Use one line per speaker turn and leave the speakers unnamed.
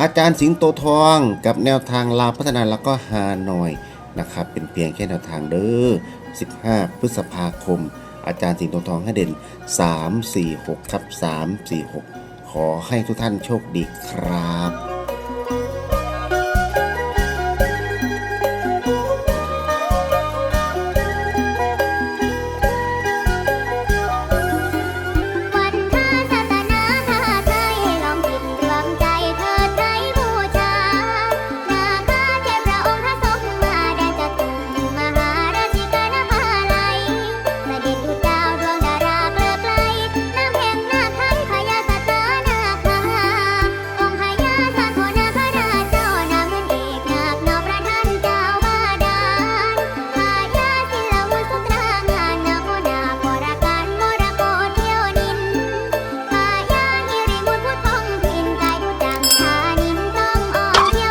อาจารย์สิงโตทองกับแนวทางลาวพัฒนาแล้วก็ฮานอยนะครับเป็นเพียงแค่แนวทางเด้อ 15 พฤษภาคม อาจารย์สิงโตทองให้เด่น 3 4 6 ครับ 3 4 6 ขอให้ทุกท่านโชคดีครับ